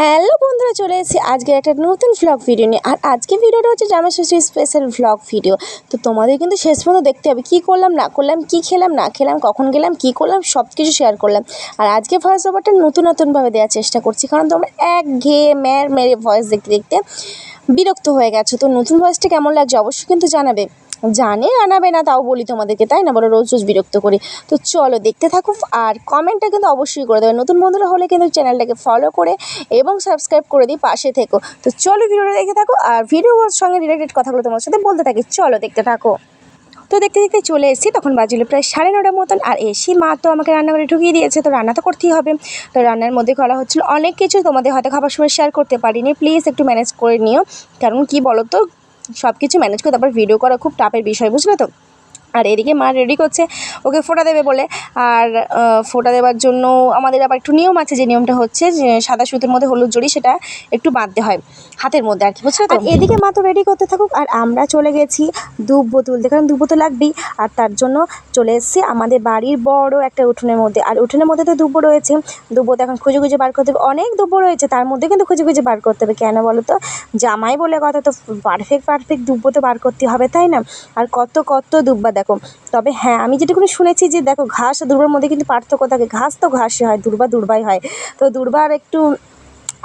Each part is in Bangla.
হ্যালো বন্ধুরা, চলে এসেছি আজকে একটা নতুন ভ্লগ ভিডিও নিয়ে। আর আজকে ভিডিওটা হচ্ছে জামা ষষ্ঠীর স্পেশাল ভ্লগ ভিডিও তো তোমাদের কিন্তু শেষ পর্যন্ত দেখতে হবে, কী করলাম, না করলাম, কী খেলাম, না খেলাম, কখন গেলাম, কী করলাম সব কিছু শেয়ার করলাম। আর আজকে ভয়েস ওভারটা নতুন নতুনভাবে দেওয়ার চেষ্টা করছি, কারণ তোমরা এক ঘেয়ে ম্যার মেরে ভয়েস দেখতে দেখতে বিরক্ত হয়ে গেছো। তো নতুন ভয়েসটা কেমন লাগছে অবশ্যই কিন্তু জানাবে। জানে আনাবে না তাও বলি তোমাদেরকে, তাই না? বলো, রোজ রোজ বিরক্ত করি। তো চলো, দেখতে থাকো আর কমেন্টটা কিন্তু অবশ্যই করে দেবে। নতুন বন্ধুরা হলে কিন্তু চ্যানেলটাকে ফলো করে এবং সাবস্ক্রাইব করে দিই পাশে থেকো। তো চলো, ভিডিওটা দেখতে থাকো, আর ভিডিওর সঙ্গে রিলেটেড কথাগুলো তোমার সাথে বলতে থাকি। চলো, দেখতে থাকো। তো দেখতে দেখতে চলে এসেছি, তখন বাজলো প্রায় সাড়ে নটার মতন, আর এসি মা তো আমাকে রান্নাঘরে ঢুকিয়ে দিয়েছে, তো রান্না তো করতেই হবে। তো রান্নার মধ্যে করা হচ্ছিল অনেক কিছু, তোমাদের হয়তো খাবার সময় শেয়ার করতে পারিনি। প্লিজ একটু ম্যানেজ করে নিও, কারণ কি বলো তো সব কিছু ম্যানেজ করে তারপর ভিডিও করা খুব টাফের বিষয় বুঝলে তো? আর এদিকে মা রেডি করছে, ওকে ফোটা দেবে বলে। আর ফোটা দেওয়ার জন্য আমাদের আবার একটু নিয়ম আছে, যে নিয়মটা হচ্ছে যে সাদা সুতোর মধ্যে হলুদ জড়ি সেটা একটু বাঁধতে হয়, হাতের মধ্যে আর কি, বুঝলে তো? এদিকে মা তো রেডি করতে থাকুক, আর আমরা চলে গেছি ধূপ বোতল কারণ ধূপ বোতল লাগবেই। আর তার জন্য চলে এসেছি আমাদের বাড়ির বড় একটা উঠোনের মধ্যে। আর উঠোনের মধ্যে তো দুব্বো রয়েছে দুব্বো তো এখন খুঁজে খুঁজে বার করতে হবে। অনেক দুব্বো রয়েছে, তার মধ্যে কিন্তু খুঁজে খুঁজে বার করতে হবে, কেন বলো তো? জামাই বলে কথা তো পারফেক্ট পারফেক্ট দুব্বো তো বার করতে হবে, তাই না? আর কত কত দুব্বা দেখো, তবে হ্যাঁ আমি যেটুকুনি শুনেছি যে দেখো, ঘাস আর দুর্বার মধ্যে কিন্তু পার্থক্য থাকে। ঘাস তো ঘাসই হয়, দুর্বা দুর্বাই হয়। তো দুর্বার একটু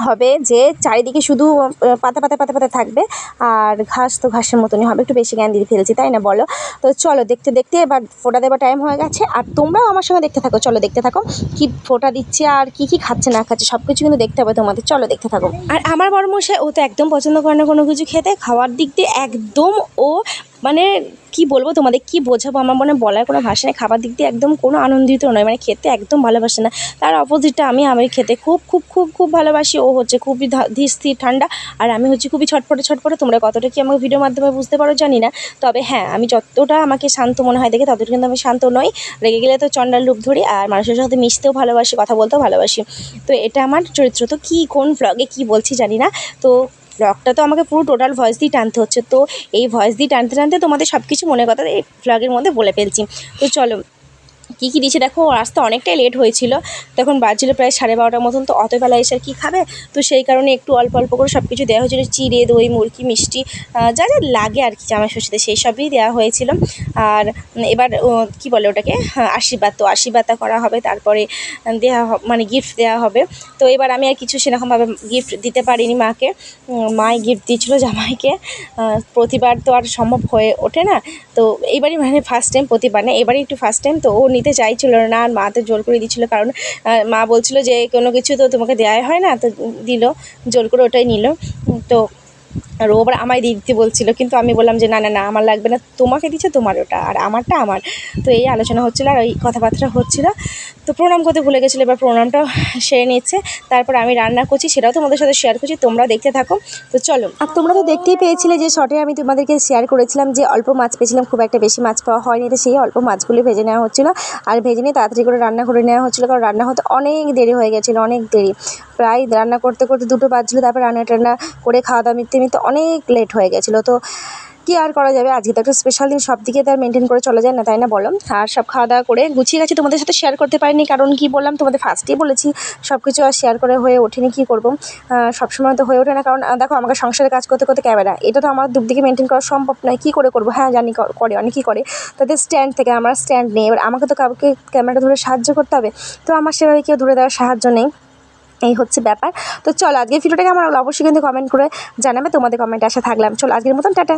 হবে যে চারিদিকে শুধু পাতা পাতা পাতা পাতা থাকবে, আর ঘাস তো ঘাসের মতনই হবে। একটু বেশি জ্ঞান দিয়ে ফেলছি, তাই না বলো? তো চলো, দেখতে দেখতে এবার ফোটা দেওয়ার টাইম হয়ে গেছে। আর তোমরাও আমার সঙ্গে দেখতে থাকো, চলো দেখতে থাকো কি ফোটা দিচ্ছে আর কি কি খাচ্ছে, না খাচ্ছে সব কিছু কিন্তু দেখতে হবে তোমাদের। চলো দেখতে থাকো। আর আমার বড় মশাই ও তো একদম পছন্দ করে না কোনো কিছু খেতে। খাওয়ার দিক দিয়ে একদম ও মানে কি বলব তোমাদের, কি বোঝাবো? আমার মনে বলার কোনো ভাষা নেই। খাবার দিক দিয়ে একদম কোনো আনন্দিত নয় মানে খেতে একদম ভালোবাসে না। তার অপোজিটটা আমি আমি খেতে খুব খুব খুব খুব ভালোবাসি। ও হচ্ছে খুবই ধীর ঠান্ডা। আর আমি হচ্ছে খুবই ছটফটে ছটফটে তোমরা কতটা কি আমাকে ভিডিওর মাধ্যমে বুঝতে পারো জানি না। তবে হ্যাঁ আমি যতটা আমাকে শান্ত মনে হয়, দেখে ততটা কিন্তু আমি শান্ত নই। রেগে গেলে তো চন্ডাল রূপ ধরি, আর মানুষের সাথে মিশতেও ভালোবাসি, কথা বলতেও ভালোবাসি। তো এটা আমার চরিত্র। তো কী, কোন ভ্লগে কী বলছি জানি না। তো ভ্লগটা তো আমাকে পুরো টোটাল ভয়েস দিয়ে টানতে হচ্ছে। তো এই ভয়েস দিয়ে টানতে টানতে তোমাদের সব কিছু মনের কথা এই ব্লগের মধ্যে বলে ফেলছি। তো চলো কী কী দিয়েছে দেখো আসতে অনেকটাই লেট হয়েছিল। তখন বাজছিল প্রায় সাড়ে বারোটার মতন তো অত বেলা এসে আর কী খাবে? তো সেই কারণে একটু অল্প অল্প করে সব কিছু দেওয়া হয়েছিল চিড়ে দই মুরগি মিষ্টি যা যা লাগে আর কি জামাই ষষ্ঠীতে সেই সবই দেওয়া হয়েছিল। আর এবার কি বলে ওটাকে? হ্যাঁ, আশীর্বাদ তো আশীর্বাদটা করা হবে তারপরে দেওয়া মানে গিফট দেওয়া হবে। তো এবার আমি আর কিছু সেরকমভাবে গিফট দিতে পারিনি মাকে। মাই গিফট দিয়েছিল জামাইকে। প্রতিবার তো আর সম্ভব হয়ে ওঠে না। তো এইবারই মানে ফার্স্ট টাইম প্রতিবার না এবারই একটু ফার্স্ট টাইম তো ও নিতে চাইছিল না, আর মা তো জোর করে দিচ্ছিল কারণ মা বলছিল যে কোনো কিছু তো তোমাকে দেওয়াই হয় না, তো দিল, জোর করে ওটাই নিল। তো আর ও আবার আমায় দিয়ে দিতে বলছিল, কিন্তু আমি বললাম যে না না না, আমার লাগবে না, তোমাকে দিচ্ছে তোমার ওটা, আর আমারটা আমার। তো এই আলোচনা হচ্ছিল আর ওই কথাবার্তা হচ্ছিল। তো প্রণাম করতে ভুলে গেছিল, এবার প্রণামটাও সেরে নিচ্ছে। তারপর আমি রান্না করছি, সেটাও তোমাদের সাথে শেয়ার করছি, তোমরা দেখতে থাকো। তো চলো। আর তোমরা তো দেখতেই পেয়েছিলে যে শর্টে আমি তোমাদেরকে শেয়ার করেছিলাম যে অল্প মাছ পেয়েছিলাম, খুব একটা বেশি মাছ পাওয়া হয়নি, তো সেই অল্প মাছগুলি ভেজে নেওয়া হচ্ছিল। আর ভেজে নিয়ে তাড়াতাড়ি করে রান্না করে নেওয়া হচ্ছিল, কারণ রান্না হতে অনেক দেরি হয়ে গেছিল, অনেক দেরি। প্রায় রান্না করতে করতে দুটো বাজছিলো তারপর রান্না টান্না করে খাওয়া দাওয়া মিটতে মিটতে অনেক লেট হয়ে গেছিল। তো কি আর করা যাবে? আজকে তো একটা স্পেশাল দিন, সব দিকে তো আর মেনটেন করে চলে যায় না, তাই না বলো? আর সব খাওয়া দাওয়া করে গুছিয়ে গেছি, তোমাদের সাথে শেয়ার করতে পারিনি, কারণ কি বললাম, তোমাদের ফার্স্টেই বলেছি, সব কিছু আর শেয়ার করে হয়ে ওঠেনি, কী করব? সবসময় তো হয়ে ওঠে না, কারণ দেখো আমাকে সংসারে কাজ করতে করতে ক্যামেরা, এটা তো আমার দুদিকে মেনটেন করা সম্ভব নয়, কী করে করব? হ্যাঁ জানি কর- করে, অনেকেই করে, তাদের স্ট্যান্ড থেকে আমার স্ট্যান্ড নেই, এবার আমাকে তো কাউকে ক্যামেরাটা ধরে সাহায্য করতে হবে, তো আমার সেভাবে কেউ ধরে দেওয়ার সাহায্য নেই, এই হচ্ছে ব্যাপার, তো চলো আজকে ভিডিওটাকে আমার অবশ্যই কিন্তু কমেন্ট করে জানাবে, তোমাদের কমেন্ট আসা থাকলাম, চলো আজকের মতন, টাটা।